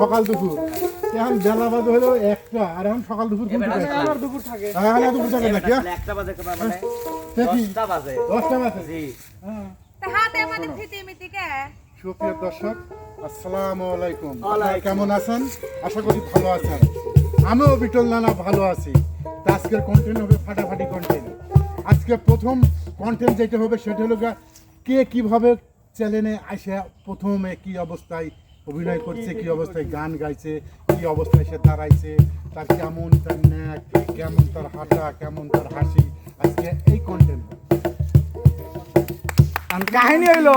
সকাল দুপুর। এখন বেলা বাজে হলো একটা আর এখন সকাল দুপুর কোন এবার দিকে? আমার দুপুর থাকে হ্যাঁ দুপুর থাকে? একটা বাজে মানে জি। হ্যাঁ। হাতে আমাদের সুপ্রিয় দর্শক আসসালামু আলাইকুম। কেমন আছেন? আশা করি ভালো আছেন। আমিও বিটল নানা ভালো আছি। তা আজকের কন্টেন্ট হবে ফাটাফাটি কন্টেন্ট আজকে প্রথম কন্টেন্ট যেটা হবে সেটা হলো কে কীভাবে চ্যানেলে আসে প্রথমে কি অবস্থায় অভিনয় করছে কি অবস্থায় গান গাইছে কি অবস্থায় সে দাঁড়াইছে তার কেমন তার ন্যাক কেমন তার হাঁটা কেমন তার হাসি। আজকে এই কন্টেন্ট কাহিনী হইল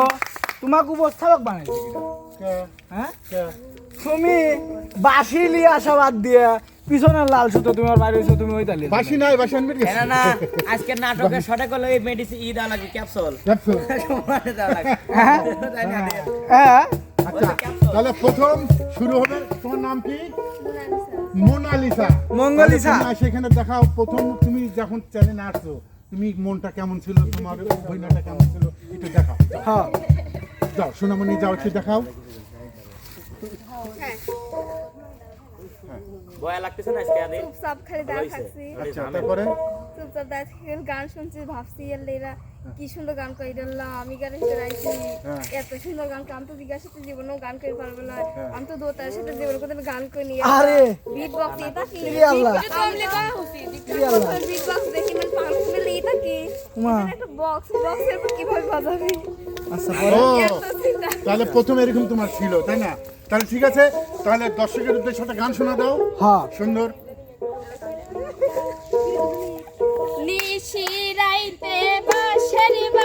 তোমাক উপস্থাপক বানাইছে। হ্যাঁ? তুমি বাসি লিয়ে আসা বাদ দিয়ে পিছনের লাল সুতো তোমার বাইরে হইছো তুমি ওই তালি বাসি নাই বাসি আনবে কি? না না আজকের নাটকের শটে করলে এই মেডিসিন ই দেওয়া লাগে ক্যাপসুল। ক্যাপসুল। লাগে। হ্যাঁ? হ্যাঁ? আচ্ছা তাহলে প্রথম শুরু হবে তোমার নাম কি? মোনালিসা। মঙ্গলিসা। তাহলে সেখানে দেখাও প্রথম তুমি যখন চ্যানেলে আসছো তুমি মনটা কেমন ছিল তোমার অভিনয়টা কেমন ছিল একটু দেখাও। হ্যাঁ। যাও সোনামণি যাও একটু দেখাও। ভয় লাগতেছে না আজকে আদি চুপচাপ খালি দাঁড়া থাকছি। আচ্ছা তারপরে? চুপচাপ দাঁড়া থাকি গান শুনছি ভাবছি এরা কি সুন্দর গান করে দিলাম আমি ভিতরে আইছি হ্যাঁ। এত সুন্দর গান আমি তো জিজ্ঞাসা সাথে জীবনেও গান করে পারব না। আমি তো দোতার সাথে জীবনে কোথাও গান করে নিয়ে আরে! বিট বক্স এটা কি ই আল্লাহ। ই আল্লাহ। বিট বক্স দেখি মানে পাগল করে এটা কি এটা একটা বক্স বক্সের কীভাবে বাজাবে? আচ্ছা ও তাহলে প্রথম এরকম তোমার ছিল তাই না? তাহলে ঠিক আছে তাহলে দর্শকের উদ্দেশ্যে একটা গান শোনা দাও। হ্যাঁ। সুন্দর। নিশিরাইতে রাইতে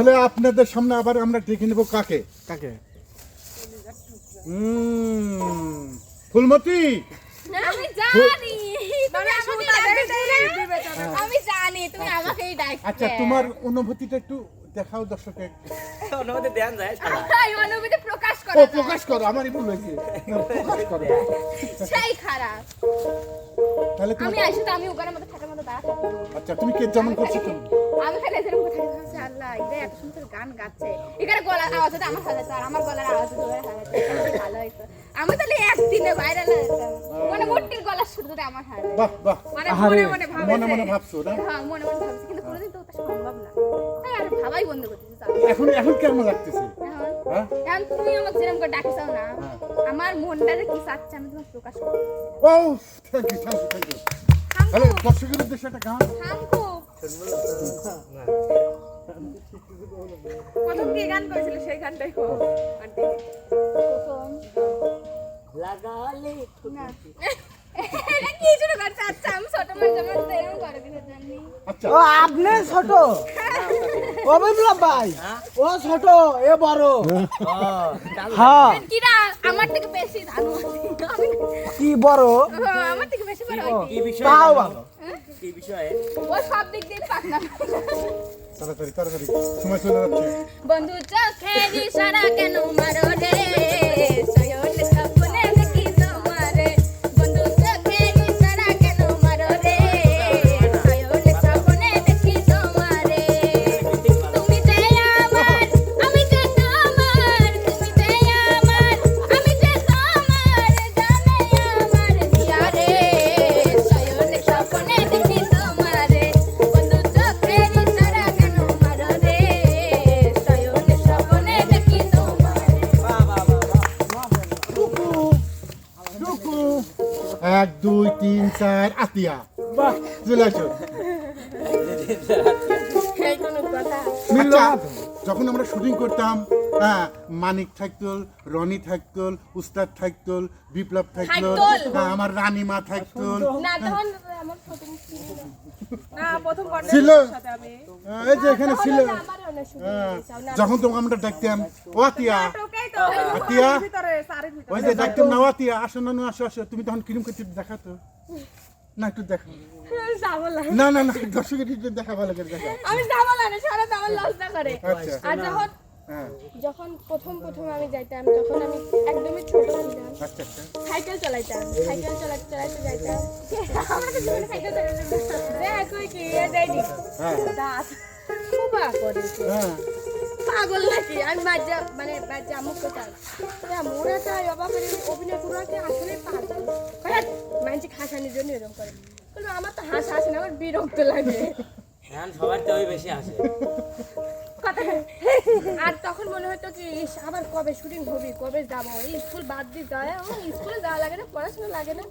তাহলে আপনাদের সামনে আবার আমরা ডেকে নেব কাকে? কাকে? ফুলমতি? আচ্ছা।, আচ্ছা তোমার অনুভূতিটা একটু দেখাও দর্শকে অনুমতি দেন যায় শালা। এই প্রকাশ করো না। প্রকাশ করো আমারই ভুল হয়েছে। প্রকাশ করো। সেই খারাপ। তাহলে তুমি আমি আসি তো আমি ওখানের মধ্যে থাকার মতো দাঁড়া আচ্ছা তুমি কে যেমন করছ তুমি আমি খালি এরকম কথা ভাবছি আল্লাহ এটা এত সুন্দর গান গাচ্ছে। এখানে গলার আওয়াজ হতো আমার সাথে আর আমার গলার আওয়াজ হতো। ভালো হইতো আমি তাহলে একদিনে ভাইরাল হতাম মানে মোটির গলার সুর যদি আমার হাতে। বাহ বাহ। মানে মনে মনে মনে ভাবে মনে ভাবছ না? হ্যাঁ মনে মনে ভাবছি কিন্তু কোনোদিন তো সম্ভব ভাবাই বন্ধ করতেছি। এখন এখন কেমন লাগতেছে? এখন হ্যাঁ? তুমি আমাকে যেরকম করে ডাকছো না আমার মনটা যে কি চাচ্ছে আমি তোমাকে প্রকাশ করব ও thank you thank you thank you তাহলে দর্শকের উদ্দেশ্যে একটা গান? থামকো প্রথম কি গান করেছিল সেই গানটাই কো আন্টি লাগালে না। আচ্ছা আচ্ছা। ও আপনি ছোট? ও বিপ্লব ভাই। ও ছোট এ বড়। হ্যাঁ। আমার থেকে বেশি কি বড়? আমার থেকে বেশি বড় কি বিষয়ে? তাও ভালো। কি বিষয়ে? ও সব দিক দিয়ে পাক তাড়াতাড়ি তাড়াতাড়ি। সময় চলে যাচ্ছে। বন্ধু চোখে ইশারা কেন মারো রে? চার বাহ চলে আসো আচ্ছা, তো। যখন আমরা শুটিং করতাম হ্যাঁ মানিক থাকতল রনি থাকতল উস্তাদ থাকতল বিপ্লব থাকতল থাকতল। হ্যাঁ, আমার রানীমা থাকতল না তখন আমার ফটো ছিল। না প্রথম ছিল? সাথে আমি। হ্যাঁ, এই যে এখানে ছিল। হ্যাঁ, যখন তোমাকে আমরা ডাকতাম ও আতিয়া তো। ওই যে ডাকতাম না ও আতিয়া আসো না না, আসো আসো। তুমি তখন কিরম করতে দেখাতো? না একটু দেখো। না। না না দর্শকের একটু দেখা ভালো করে দেখা। আমি যাব না সারা তো আমার লজ্জা করে। আচ্ছা। আর যখন হ্যাঁ। যখন প্রথম প্রথম আমি যাইতাম তখন আমি একদমই ছোট ছিলাম। আচ্ছা আচ্ছা। সাইকেল চালাইতাম সাইকেল চালাতে চালাতে যাইতাম। আমরা তো জীবনে সাইকেল চালাইতাম দেখ কি এ দেয়নি। হ্যাঁ। দাঁত। খুবা করেছে হ্যাঁ। পাগল নাকি? আমি বাচ্চা মানে বাচ্চা আমুক কোথায়? মোরা অবাকের অভিনয় আসলে পাগল। হ্যাঁ হাসানির জন্য এরকম করে। কিন্তু আমার তো হাস হাসে না আমার বিরক্ত লাগে। এখন সবার তো ওই বেশি আসে আর তখন মনে হতো কি আবার কবে শুটিং হবি কবে যাব? স্কুল বাদ দিয়ে যায় স্কুলে যাওয়া লাগে না পড়াশোনা লাগে না।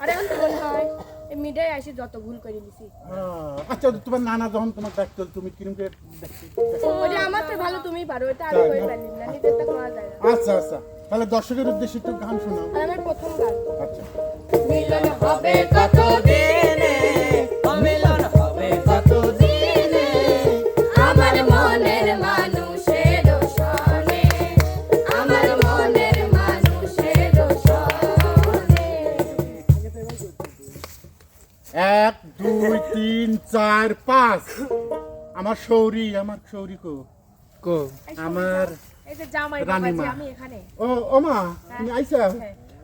আর এখন তো মনে হয় মিডিয়ায় আসি যত ভুল করে নিছি। আচ্ছা তোমার নানা যখন তোমার দেখতো তুমি কিরম করে ওটা আমার তো ভালো তুমি পারো এটা আমি করে পারি না নিজেরটা করা যায় না আচ্ছা আচ্ছা তাহলে দর্শকের উদ্দেশ্যে একটু গান শোনাও। আমার প্রথম গান। আচ্ছা। মিলন হবে কত চার পাঁচ। আমার সৌরি আমার সৌরি কো? কো? আমার রানীমা। এখানে। ও ওমা তুমি আইসা?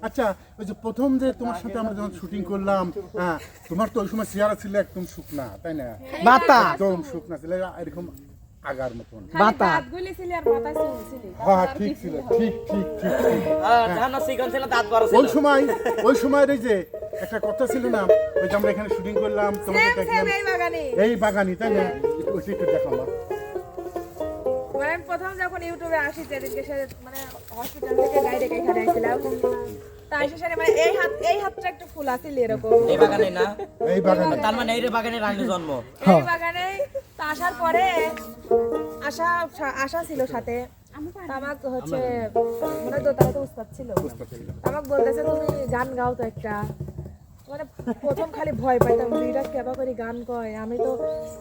আচ্ছা ওই যে প্রথম যে তোমার সাথে আমরা যখন শুটিং করলাম হ্যাঁ তোমার তো ওই সময় চেহারা ছিল একদম শুকনা তাই না? একদম শুকনা ছিল এরকম আগার মতন। বাতা গুলিছিলি আর মাথা চুলছিলি। হ্যাঁ ঠিক ছিল ঠিক ঠিক ঠিক ঠিক। আর যখন ছিল দাঁত বড় ওই সময় ওই সময় এই যে একটা কথা ছিল না ওই যে আমরা এখানে শুটিং করলাম তোমাকে দেখলাম এই বাগানে। এই বাগানি তাই না? একটু ওইটা একটু দেখাও আমার মানে প্রথম যখন ইউটিউবে আসি যেদিনকে সে মানে হসপিটাল থেকে ডাইরেক্ট এখানে আসছিলাম তাই শেষে মানে এই হাত এই হাতটা একটু ফুল আছিল এরকম। এই বাগানে না? এই বাগানে। তার মানে এই বাগানে রানী জন্ম। এই বাগানে তো আসার পরে আশা আশা ছিল সাথে। তামাক হচ্ছে মানে দোতলাতে উস্তাদ ছিল। তামাক বলতেছে তুমি গান গাও তো একটা। মানে প্রথম খালি ভয় পাইতাম দুইটা কেবা করে গান কয়? আমি তো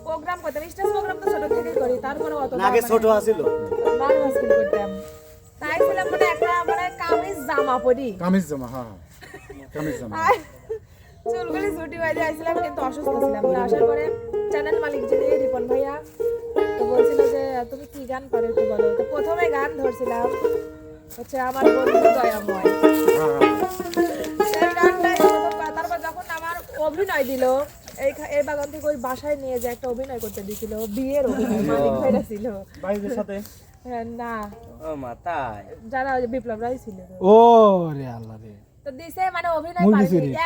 প্রোগ্রাম করতাম স্টেজ প্রোগ্রাম তো ছোট থেকেই করি তারপরে অত আগে ছোট আছিল। নার্ভাস ফিল করতাম। তাই ছিলাম মানে একটা মানে কামিজ জামা পরি। কামিজ জামা হ্যাঁ কামিজ জামা। চুলগুলি ছুটি আসছিলাম কিন্তু অসুস্থ ছিলাম তো আসার পরে চ্যানেল মালিক যিনি রিপন ভাইয়া তো বলছিল যে তুমি কি গান পারো একটু বলো? তো প্রথমে গান ধরছিলাম হচ্ছে আমার বন্ধু দয়াময়। হ্যাঁ সেই গানটাই তারপর যখন আমার অভিনয় দিল এই এই বাগান থেকে ওই বাসায় নিয়ে যে একটা অভিনয় করতে দিছিল বিয়ের অভিনয় মালিক ভাইরা ছিল। সাথে? হ্যাঁ, না। ও মা তাই? যারা ওই বিপ্লব রায় ছিল। ও রে আল্লাহ রে। তো দিছে মানে অভিনয়।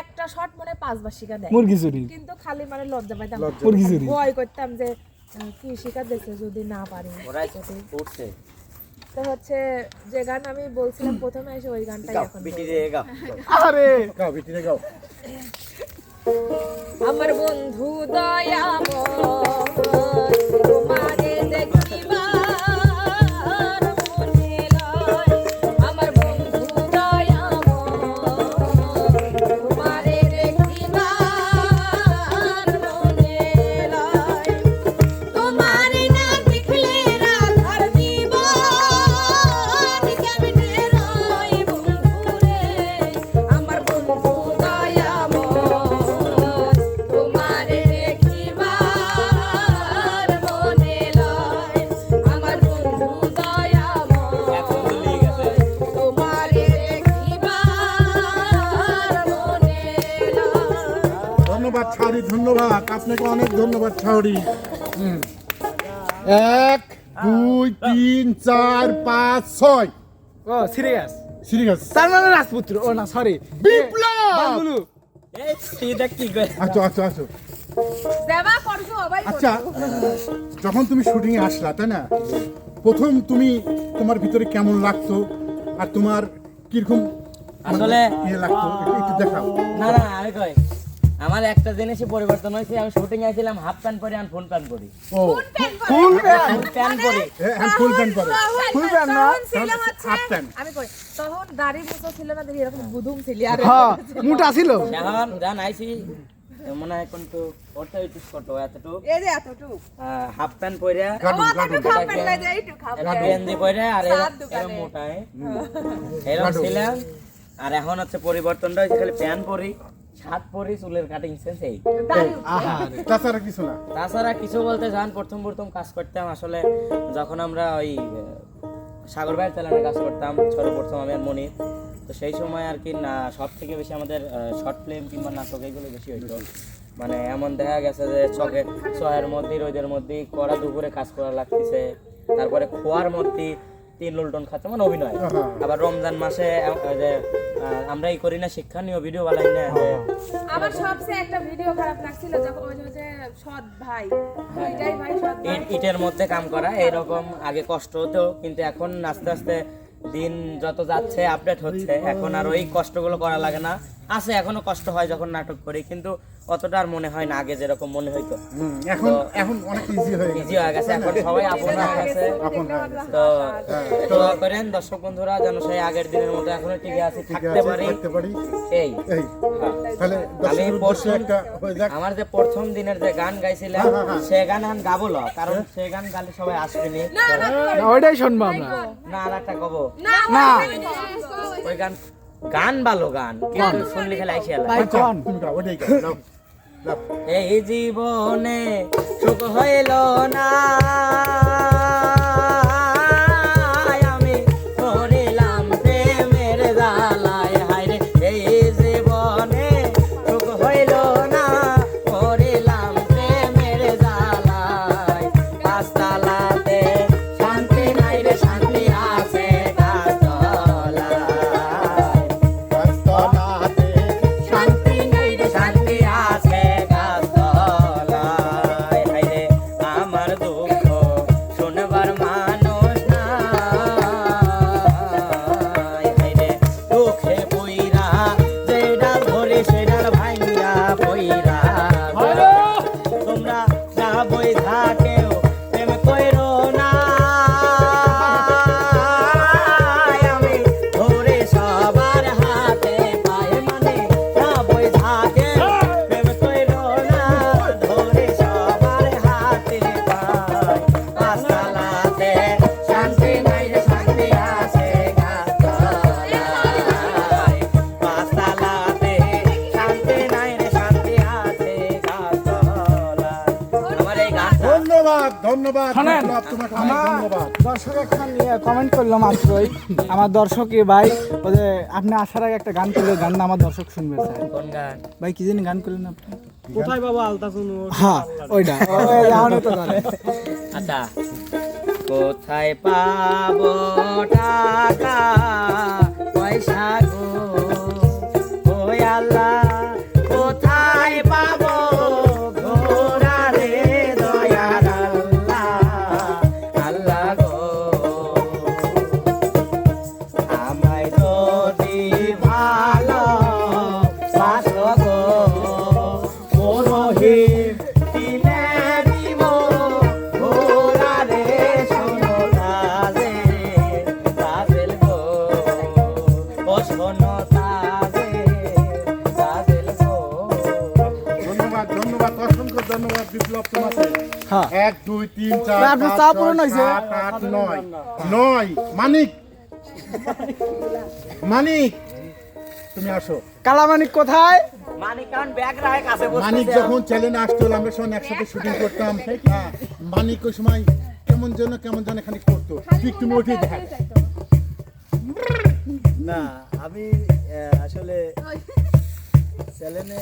একটা শট মানে পাঁচবার শিখা দেয়। মুরগি চুরি। কিন্তু খালি মানে লজ্জা পাইতাম। মুরগি চুরি। ভয় করতাম যে কি শিখা দিচ্ছে যদি না পারি। ওরাই উঠছে তো হচ্ছে যে গান আমি বলছিলাম প্রথমে এসে ওই গানটাই এখন বিটি রে গাও। আরে গাও বিটিরে গাও। আমার বন্ধু দয়াময়। ধন্যবাদ ছাউরি ধন্যবাদ। আপনাকে অনেক ধন্যবাদ ছাউরি এক দুই তিন চার পাঁচ ছয়। ও সিরিয়াস। সিরিয়াস। তার মানে রাজপুত্র। ও না সরি বিপ্লব! আচ্ছা আচ্ছা আচ্ছা। আচ্ছা যখন তুমি শুটিং এ আসলা তাই না? প্রথম তুমি তোমার ভিতরে কেমন লাগতো? আর তোমার কীরকম আসলে ইয়ে লাগতো? একটু দেখাও। না না আমি কই? আমার একটা জিনিসই পরিবর্তন হয়েছে আমি শুটিং আইছিলাম হাফ প্যান্ট পরে আর ফুল প্যান্ট পরি। ও ফুল প্যান্ট প্যান্ট পরি? হ্যাঁ ফুল প্যান্ট পরে। ফুল প্যান্ট না? হাফ প্যান্ট আমি কই তখন দাড়ি মুছো ছিল না দেখি এরকম বুধুম ছিলি আর হ্যাঁ মোটা ছিল। এখন গান আইছি মনে হয় কিন্তু ওটা একটু ছোট এতটুকু। এই যে এতটুকু। হাফ প্যান্ট পরে গাডুন গাডুন খাবেন না যে এইটু খাবেন গেঞ্জি পরে আর এরকম-। মোটা। এরকম ছিলাম আর এখন হচ্ছে পরিবর্তনটা হয়েছে খালি প্যান্ট পরি। পরি চুলের কাটিং সেন্স এই। তাছাড়া কিছু না। তাছাড়া কিছু বলতে যান প্রথম প্রথম কাজ করতাম আসলে যখন আমরা ওই সাগর ভাইয়ের কাজ করতাম সর্বপ্রথম আমি আর মনির। তো সেই সময় আর কি না সব থেকে বেশি আমাদের শর্ট ফিল্ম কিংবা নাটক এগুলো বেশি হইতো। মানে এমন দেখা গেছে যে চকে ছয়ের মধ্যে রোদের মধ্যে কড়া দুপুরে কাজ করা লাগতেছে। তারপরে খোয়ার মধ্যে তিন লুলটন খাচ্ছে মানে অভিনয়। আবার রমজান মাসে যে আমরা এই করি না শিক্ষণীয় ভিডিও বানাই না আমার সবচেয়ে একটা ভিডিও খারাপ লাগছিল যখন ওই যে সৎ ভাই। ওইটাই ভাই সৎ ইটের মধ্যে কাম করা এরকম আগে কষ্ট হতো কিন্তু এখন আস্তে আস্তে দিন যত যাচ্ছে আপডেট হচ্ছে। এখন আর ওই কষ্টগুলো করা লাগে না। আছে এখনও কষ্ট হয় যখন নাটক করি কিন্তু অতটা আর মনে হয় না আগে যেরকম মনে হইতো। এখন এখন অনেক ইজি হয়ে গেছে। ইজি হয়ে গেছে এখন সবাই আপন হয়ে গেছে। আপন তো দোয়া করেন দর্শক বন্ধুরা যেন সেই আগের দিনের মতো এখনও টিকে আছে ঠিক থাকতে আছে পারি। এই। এই। হ্যাঁ। তাহলে আমি হয়ে যাক। আমার যে প্রথম দিনের যে গান গাইছিলাম হ্যাঁ, হ্যাঁ, হ্যাঁ। সে গান এখন গাবো না, কারণ সে গান গালে সবাই আসবেনি। না, ওইটাই শুনব আমরা। না আর একটা কব না ওই গান গান ভালো গান কিন্তু শুনলে খেলে আইসি। এই জীবনে সুখ হইল না। ধন্যবাদ ধন্যবাদ। দর্শক একটা নিয়ে কমেন্ট করলাম মাত্রই। আমার দর্শকে ভাই ওই যে আপনি আসার আগে একটা গান করলে গান না আমার দর্শক শুনবে স্যার। কোন গান? ভাই কি জানি গান করলেন আপনি? কোথায় বাবা আলতা শুনো হ্যাঁ ওইটা। তো আচ্ছা। কোথায় পাবো টাকা পয়সা গো? ওই আল্লাহ এক দুই তিন চার ভাই, আপনার চা পূরণ হয়েছে? আট নয়। নয়। মানিক। মানিক। তুমি আসো। কালামানিক কোথায়? মানিক কারণ ব্যাগ রাখে কাছে বসে মানিক যখন চ্যালেঞ্জ আসতো আমরা সব একসাথে শুটিং করতাম। হ্যাঁ, মানিক ওই সময় কেমন যেন কেমন যেন এখানে করতো। ঠিক তুমি উঠে দেখা। না আমি আহ, আসলে চ্যানেলে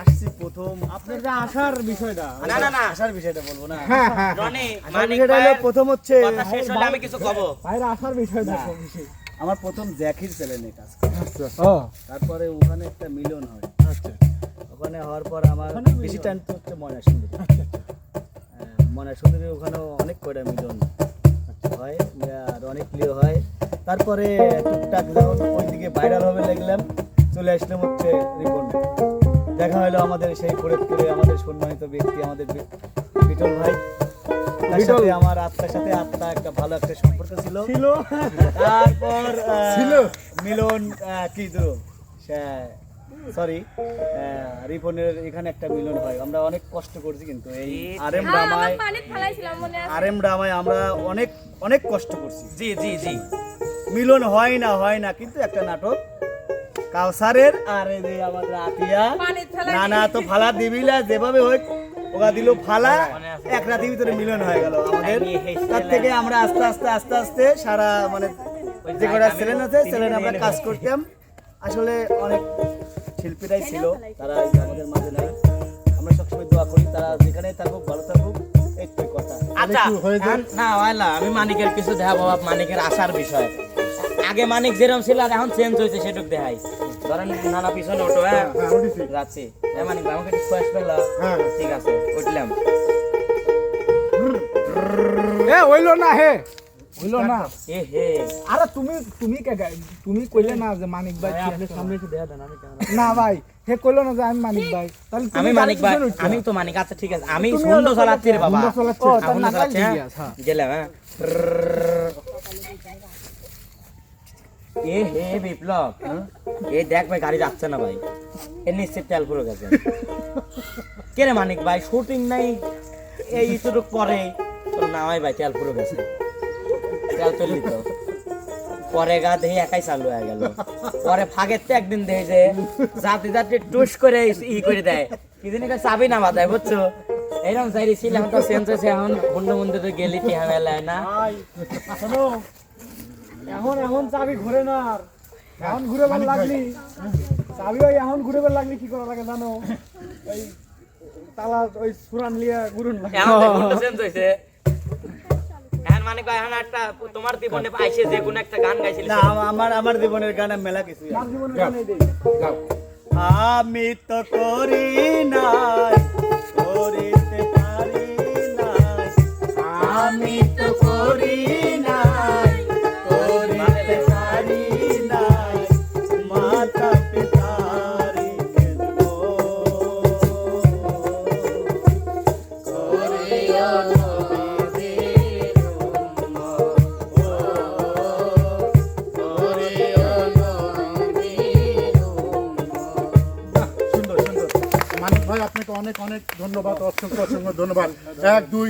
আসছি প্রথম। আপনার যে আসার বিষয়টা না না না আসার বিষয়টা বলব না। হ্যাঁ হ্যাঁ রনি মানিক ভাইয়ের প্রথম হচ্ছে কথা শেষ হলে আমি কিছু কব। আসার বিষয়টা আমার প্রথম জ্যাকির চ্যানেলে কাজ আচ্ছা ও। তারপরে ওখানে একটা মিলন হয়। আচ্ছা। ওখানে হওয়ার পর আমার বেশি টাইম তো হচ্ছে ময়না সুন্দরী ময়না সুন্দরী ওখানেও অনেক কয়টা মিলন হয় আর অনেক প্রিয় হয়। তারপরে টুকটাক যখন ওইদিকে ভাইরাল হবে দেখলাম। চলে আসলাম হচ্ছে রিপন দেখা হলো আমাদের সেই ফরিদপুরে আমাদের সম্মানিত ব্যক্তি আমাদের বিটল ভাই। আমার আত্মার সাথে আত্মা একটা ভালো একটা সম্পর্ক ছিল। ছিল। তারপর আহ, ছিল? মিলন কি ধরো সরি রিপনের এখানে একটা মিলন হয়। আমরা অনেক কষ্ট করছি কিন্তু এই আর এম হ্যাঁ, ড্রামায় আমার পানি ফেলাইছিলাম মনে আছে। আর এম ড্রামায় আমরা অনেক অনেক কষ্ট করছি। জি জি জি। মিলন হয় না হয় না কিন্তু একটা নাটক কাউসারের আর এই যে আমাদের আতিয়া না না তো ফালা দিবিলা যেভাবে হোক ওরা দিল ফালা। এক রাতের ভিতরে মিলন হয়ে গেল আমাদের। তার থেকে আমরা আস্তে আস্তে আস্তে আস্তে সারা মানে যে কটা ছেলেন আছে ছেলেন আমরা কাজ করতাম। আসলে অনেক শিল্পীরাই ছিল তারা আমাদের মাঝে নাই। আমরা সবসময় দোয়া করি তারা যেখানেই থাকুক ভালো থাকুক এইটাই কথা। আচ্ছা হয়ে না আমি মানিকের কিছু দেখা বাবা মানিকের আসার বিষয়। আগে মানিক যেরকম ছিল আর এখন চেঞ্জ হয়েছে সেটুক দেখাই। ধরেন নানা পিছনে ওঠো হ্যাঁ? হ্যাঁ যাচ্ছি। এ মানিক আমাকে একটু পেলা হ্যাঁ। ঠিক আছে উঠলাম। এ হইল না হে। হইল না। এ হে। আরে তুমি তুমি কে তুমি কইলে না যে মানিক ভাই কি সামনে একটু দেখা দেন আমি না ভাই হে কইলো না যে আমি মানিক ভাই। তাহলে আমি মানিক ভাই আমি তো মানিক আচ্ছা ঠিক আছে আমি সুন্দর চালাচ্ছি রে বাবা। হুন্ডা চালাচ্ছি। হ্যাঁ? হ্যাঁ। গেলাম হ্যাঁ। এ হে বিপ্লব এই দেখ ভাই, গাড়ি যাচ্ছে না ভাই। এর নিশ্চিত তেল পুরো গেছে। কে রে মানিক ভাই শুটিং নাই? এই পরে। না হয় ভাই, তেল পুরো গেছে। তেল তো। পরে গা দেখি একাই চালু হয়ে গেল। পরে ফাঁকের তো একদিন দেখে যে যাত্রী যাত্রী টুস করে ই করে দেয়। কি জানি চাবি না বাদায় বুঝছ? এইরকম চাইরি ছিল এখন তো হয়েছে এখন মুন্ডে তো গেলি কি হামেলায় না? এখন এখন চাবি ঘুরে না আর। এখন ঘুরে ভালো লাগলি। চাবি ওই এখন ঘুরে ভালো লাগলি কি করা লাগে জানো? ওই তালা ওই সুরান লিয়া গুরুন লাগে এখন মানে একটা তোমার জীবনে যে কোনো একটা গান গাইছিল। না আমার আমার জীবনের গানে মেলা কিছু আমি তো করি নাই।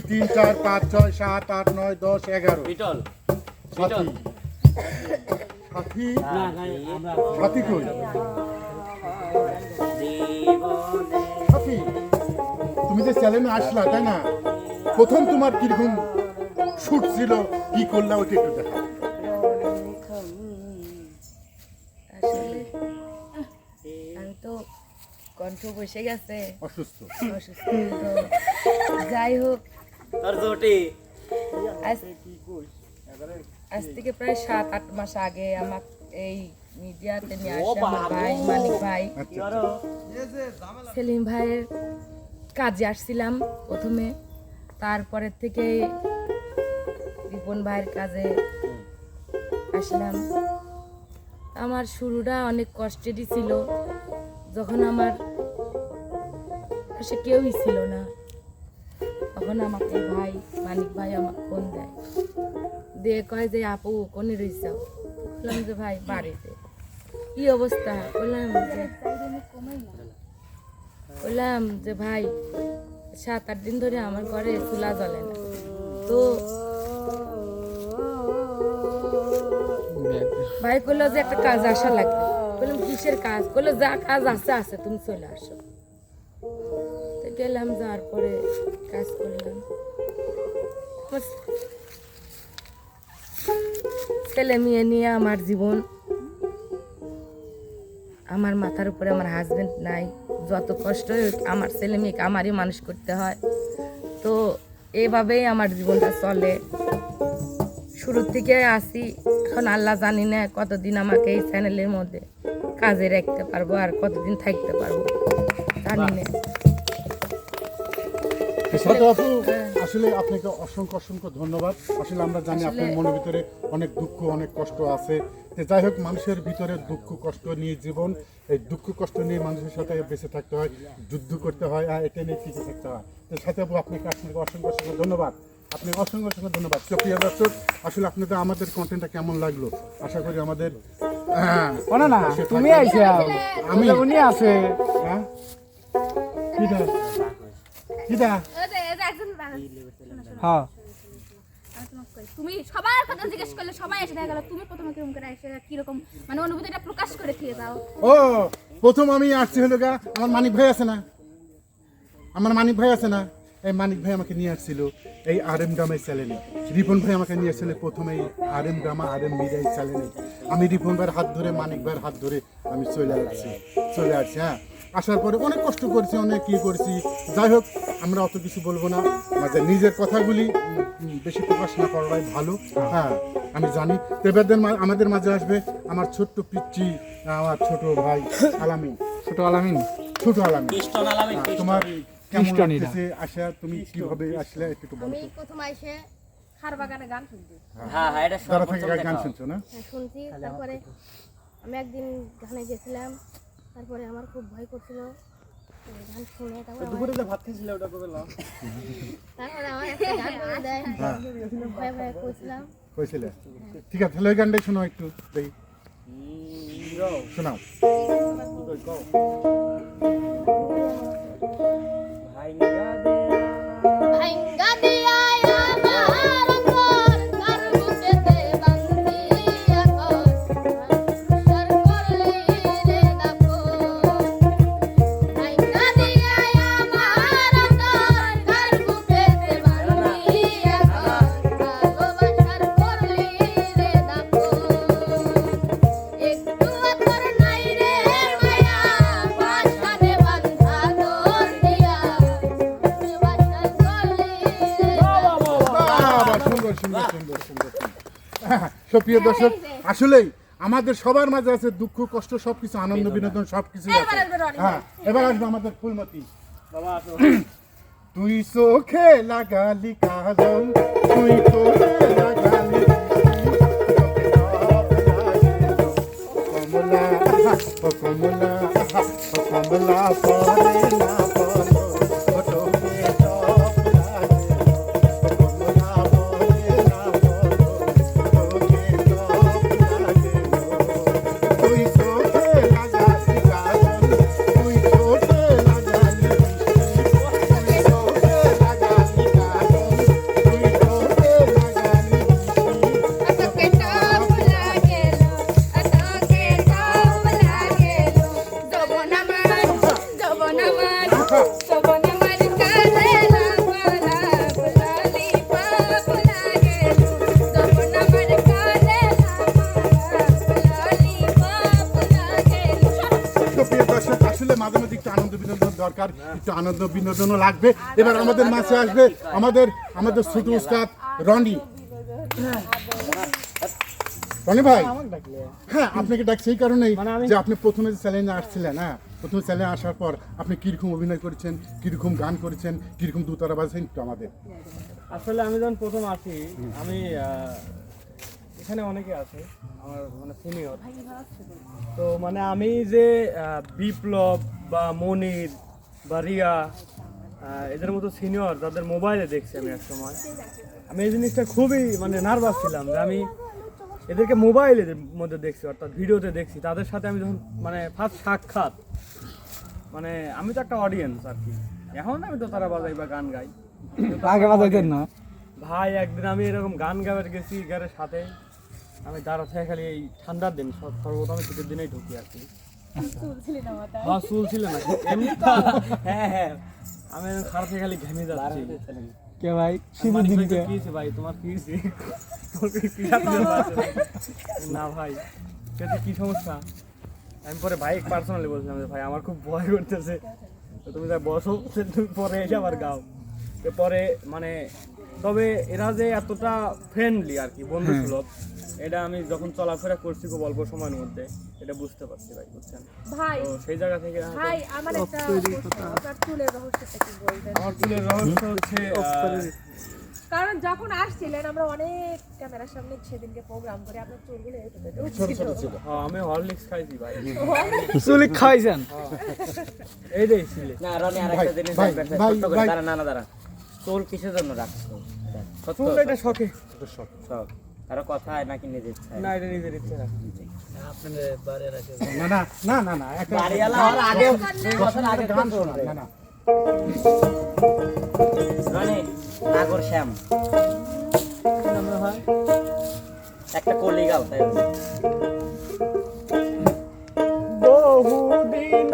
তিন চার পাঁচ ছয় সাত আট নয় দশ এগারো। বিটল। সাথী। সাথী। সাথী কই? সাথী তুমি যে চ্যানেলে আসলা তাই না? প্রথম তোমার কীরকম শুট ছিল কি করলা ওইটা একটু দেখা আমি তো কণ্ঠ বসে গেছে। অসুস্থ। অসুস্থ। যাই হোক তোর জুটি। আজ থেকে প্রায় সাত আট মাস আগে আমার এই মিডিয়াতে নিয়ে আসে আমার ভাই মালিক ভাই। আচ্ছা সেলিম ভাইয়ের কাজে আসছিলাম প্রথমে। তারপরের থেকে রিপন ভাইয়ের কাজে আসলাম। আমার শুরুটা অনেক কষ্টেরই ছিল। যখন আমার সে কেউই ছিল না। তখন আমাকে ভাই, মানিক ভাই আমাকে ফোন দেয়। দিয়ে কয় যে, আপু, কোনে রয়েছ বললাম যে, ভাই, বাড়িতে। কি অবস্থা? বললাম যে বললাম যে, ভাই, সাত আট দিন ধরে আমার ঘরে চুলা জ্বলে না। তো ভাই করল যে, একটা কাজ আসা লাগবে। বললাম, কিসের কাজ? করল যা কাজ আছে আছে, তুমি চলে আসো। গেলাম, যাওয়ার পরে কাজ করলাম। ছেলে মেয়ে নিয়ে আমার জীবন। আমার মাথার উপরে আমার হাজবেন্ড নাই। যত কষ্ট আমার ছেলে মেয়েকে আমারই মানুষ করতে হয়। তো এভাবেই আমার জীবনটা চলে। শুরু থেকে আসি, এখন আল্লাহ জানি না কতদিন আমাকে এই চ্যানেলের মধ্যে কাজে রাখতে পারব আর কতদিন থাকতে পারব। জানি না। আপু আসলে আপনাকে অসংখ্য অসংখ্য ধন্যবাদ। আসলে আমরা জানি আপনার মনের ভিতরে অনেক দুঃখ অনেক কষ্ট আছে। যাই হোক মানুষের ভিতরে দুঃখ কষ্ট নিয়ে জীবন এই দুঃখ কষ্ট নিয়ে মানুষের সাথে বেঁচে থাকতে হয় যুদ্ধ করতে হয় আর এটা নিয়ে টিকে থাকতে হয়। তো সাথে আপু আপনাকে আপনাকে অসংখ্য অসংখ্য ধন্যবাদ। আপনি অসংখ্য অসংখ্য ধন্যবাদ। তো প্রিয় দর্শক আসলে আপনাদের আমাদের কন্টেন্টটা কেমন লাগল? আশা করি আমাদের হ্যাঁ, না না তুমি আইছে আমি উনি আছে। হ্যাঁ? হ্যাঁ। তুমি সবার কথা জিজ্ঞেস করলে সবাই এসে দেখা গেল। তুমি প্রথমে কীরকম করে এসে কীরকম মানে অনুভূতিটা প্রকাশ করে দিয়ে দাও। ও প্রথম আমি আসছি হলো গা আমার মানিক ভাই আছে না? আমার মানিক ভাই আছে না? এই মানিক ভাই আমাকে নিয়ে আসছিল এই আর এম ড্রামায় চ্যানেলে রিপন ভাই আমাকে নিয়ে আসছিল প্রথমে R M drama R M media চ্যানেলে আমি রিপন ভাইয়ের হাত ধরে মানিক ভাইয়ের হাত ধরে আমি চলে আসছি। চলে আসছি হ্যাঁ। আসার পরে অনেক কষ্ট করছি অনেক কী করছি। যাই হোক আমরা অত কিছু বলব না। মাঝে নিজের কথাগুলি বেশি প্রকাশ না করাটাই ভালো। হ্যাঁ আমি জানি। তো এবারদের আমাদের মাঝে আসবে আমার ছোট্ট পিচ্ছি আমার ছোট ভাই আলামিন। ছোট আলামিন? ছোট আলামিন। হ্যাঁ, তোমার কেমন খ্রিস্টানিরা। আসা তুমি কীভাবে আসলে একটু বলো আমি প্রথম এসে খার গান হ্যাঁ হ্যাঁ এটা শুনছো না? হ্যাঁ, শুনছি। তারপরে আমি একদিন গানে গেছিলাম। তারপরে আমার খুব ভয় করছিল। গান শুনে তারপরে দুপুরে যে ভাত খেয়েছিলে ওটা কবে লাও? তারপরে আমার একটা গান বলে দেয়। ভয়ে ভয়ে করছিলাম। কইছিলে? ঠিক আছে তাহলে ওই গানটাই শোনো একটু দেখি শোনাও। দে হ্যাঁ, সুপ্রিয় দর্শক আসলেই আমাদের সবার মাঝে আছে দুঃখ কষ্ট সবকিছু আনন্দ বিনোদন সবকিছু আছে হ্যাঁ এবার আসবে আমাদের ফুলমতি তুই চোখে লাগালি কাজল তুই চোখে লাগালি কমলা কমলা কমলা পরে না পড়ো আনন্দ বিনোদনও লাগবে। এবার আমাদের মাঝে আসবে আমাদের আমাদের ছোট উস্তাদ রনি। রনি ভাই হ্যাঁ আপনাকে ডাক সেই কারণেই যে আপনি প্রথমে যে চ্যালেঞ্জে আসছিলেন হ্যাঁ প্রথমে চ্যালেঞ্জে আসার পর আপনি কীরকম অভিনয় করেছেন কীরকম গান করেছেন কীরকম দুতারা বাজছেন একটু আমাদের। আসলে আমি যখন প্রথম আসি আমি এখানে অনেকে আছে আমার মানে সিনিয়র তো মানে আমি যে বিপ্লব বা মনির বা রিয়া এদের মতো সিনিয়র যাদের মোবাইলে দেখছি আমি এক সময় আমি এই জিনিসটা খুবই মানে নার্ভাস ছিলাম যে আমি এদেরকে মোবাইলের মধ্যে দেখছি অর্থাৎ ভিডিওতে দেখছি। তাদের সাথে আমি যখন মানে ফার্স্ট সাক্ষাৎ মানে আমি তো একটা অডিয়েন্স আর কি। এখন আমি তো তারা বাজাই বা গান গাই। আগে বাজাইতেন না? ভাই একদিন আমি এরকম গান গাবার গেছি গানের সাথে। আমি দাঁড়া থেকে খালি এই ঠান্ডার দিন সর্বপ্রথম আমি শীতের দিনেই ঢুকি আর কি। হ্যাঁ চুল ছিল না। এমনি হ্যাঁ হ্যাঁ। আমি খারাপ খালি ঘেমে যাচ্ছি। কে ভাই? মানিক ভাই কি ভাই? তোমার কি হয়েছে? তোর কি পিঠা পিঠা আছে? না ভাই সেটা কি সমস্যা? আমি পরে ভাই পার্সোনালি বলছিলাম যে ভাই আমার খুব ভয় করতেছে। তো তুমি যা বসো তুমি পরে এসে আবার গাও। তো পরে মানে তবে এরা যে এতটা ফ্রেন্ডলি আর কি বন্ধু সুলভ এটা আমি যখন চলাফেরা করছি খুব অল্প সময়ের মধ্যে এটা বুঝতে পারছি ভাই বুঝছেন? ভাই তো সেই জায়গা থেকে ভাই আমার একটা আপনার চুলের রহস্যটা কি বলবেন। আমার চুলের রহস্য হচ্ছে কারণ যখন আসছিলেন আমরা অনেক ক্যামেরার সামনে সেদিনকে প্রোগ্রাম করে আপনার চুলগুলো এঁটো কেটে উঠছিল হ্যাঁ, আমি হরলিক্স খাইছি ভাই। চুলি খাওয়াইছেন এই রে ছিলে না রনি আর একটা জিনিস। দাঁড়া না না দাঁড়া। চুল কিসের জন্য রাখছো? সত্য চুল এটা শখে। শখ। কারও কথা নাকি নিজের ইচ্ছায়? না এটা নিজের ইচ্ছে না। না না না না না একটা বাড়িওয়ালা হওয়ার আগে বছর আগে গান শোনা না না। নাগর শ্যাম। একটা কলি গাও তাই বহুদিন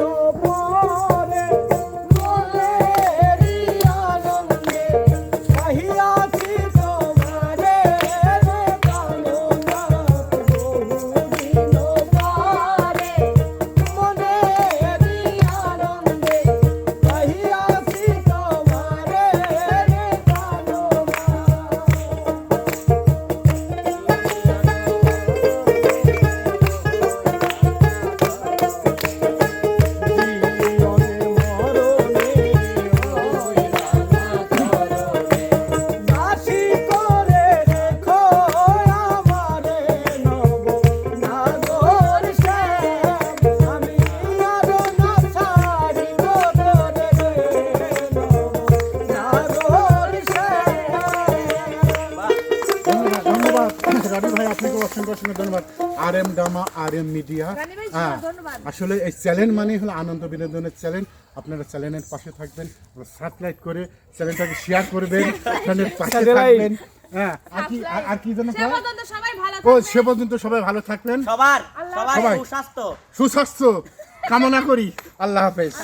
ডামা মিডিয়া হ্যাঁ। আসলে এই চ্যানেল মানেই হলো আনন্দ বিনোদনের চ্যানেল আপনারা চ্যানেলের পাশে থাকবেন সাবস্ক্রাইব করে চ্যানেলটাকে শেয়ার করবেন চ্যানেলের পাশে থাকবেন। হ্যাঁ আর কি আর- আর কি যেন সে পর্যন্ত সবাই ভালো ও সে পর্যন্ত সবাই ভালো থাকবেন। সবার সবার সবাই। সুস্বাস্থ্য। সুস্বাস্থ্য। কামনা করি। আল্লাহ হাফেজ।